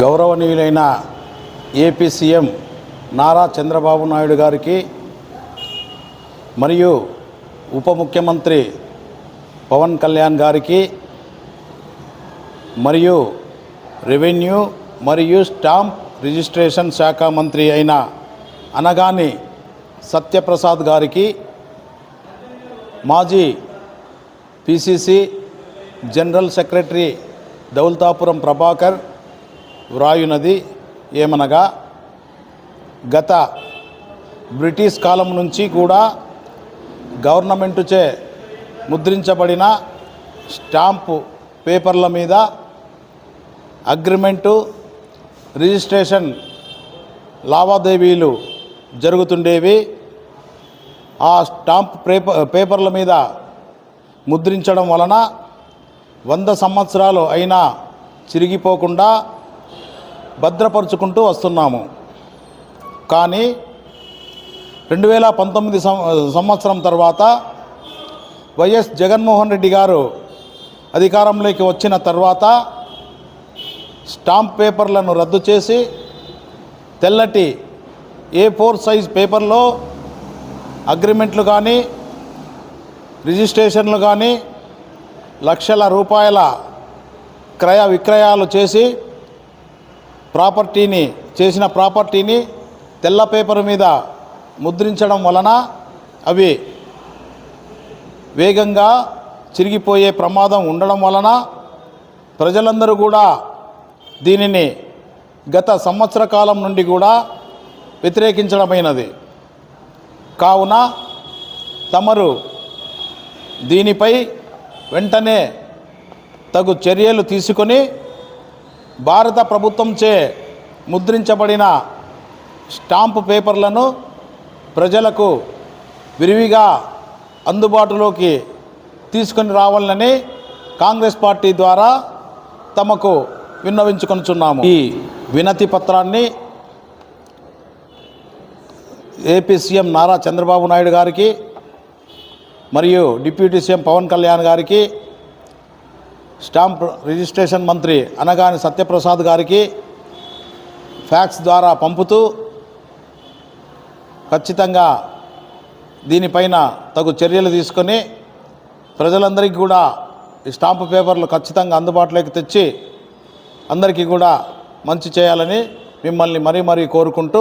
గౌరవనీయులైన A P C M Nara Chandrababu Naidu గారికి మరియు ఉప ముఖ్యమంత్రి పవన్ కళ్యాణ్ గారికి మరియు రెవెన్యూ మరియు స్టాంప్ రిజిస్ట్రేషన్ శాఖ మంత్రి అయిన అనగాని సత్యప్రసాద్ గారికి మాజీ P C C general secretary Daultapuram Prabhakar వ్రాయునది ఏమనగా గత బ్రిటిష్ కాలం నుంచి కూడా గవర్నమెంటుచే ముద్రించబడిన స్టాంపు పేపర్ల మీద అగ్రిమెంటు రిజిస్ట్రేషన్ లావాదేవీలు జరుగుతుండేవి. ఆ స్టాంప్ పేపర్ పేపర్ల మీద ముద్రించడం వలన వంద సంవత్సరాలు అయినా చిరిగిపోకుండా భద్రపరుచుకుంటూ వస్తున్నాము. కానీ రెండు వేల పంతొమ్మిది సంవత్సరం తర్వాత వైఎస్ జగన్మోహన్ రెడ్డి గారు అధికారంలోకి వచ్చిన తర్వాత స్టాంప్ పేపర్లను రద్దు చేసి తెల్లటి ఏ ఫోర్ సైజ్ పేపర్లో అగ్రిమెంట్లు కానీ రిజిస్ట్రేషన్లు కానీ లక్షల రూపాయల క్రయ విక్రయాలు చేసి ప్రాపర్టీని చేసిన ప్రాపర్టీని తెల్ల పేపర్ మీద ముద్రించడం వలన అవి వేగంగా చిరిగిపోయే ప్రమాదం ఉండడం వలన ప్రజలందరూ కూడా దీనిని గత సంవత్సర కాలం నుండి కూడా వ్యతిరేకించడమైనది. కావున తమరు దీనిపై వెంటనే తగు చర్యలు తీసుకొని భారత ప్రభుత్వంచే ముద్రించబడిన స్టాంపు పేపర్లను ప్రజలకు విరివిగా అందుబాటులోకి తీసుకొని రావాలని కాంగ్రెస్ పార్టీ ద్వారా తమకు విన్నవించుకొనుచున్నాము. ఈ వినతి పత్రాన్ని A P C M Nara Chandrababu Naidu గారికి మరియు డిప్యూటీ సీఎం పవన్ కళ్యాణ్ గారికి స్టాంప్ రిజిస్ట్రేషన్ మంత్రి అనగాని సత్యప్రసాద్ గారికి ఫ్యాక్స్ ద్వారా పంపుతూ ఖచ్చితంగా దీనిపైన తగు చర్యలు తీసుకొని ప్రజలందరికీ కూడా ఈ స్టాంపు పేపర్లు ఖచ్చితంగా అందుబాటులోకి తెచ్చి అందరికీ కూడా మంచి చేయాలని మిమ్మల్ని మరీ మరీ కోరుకుంటూ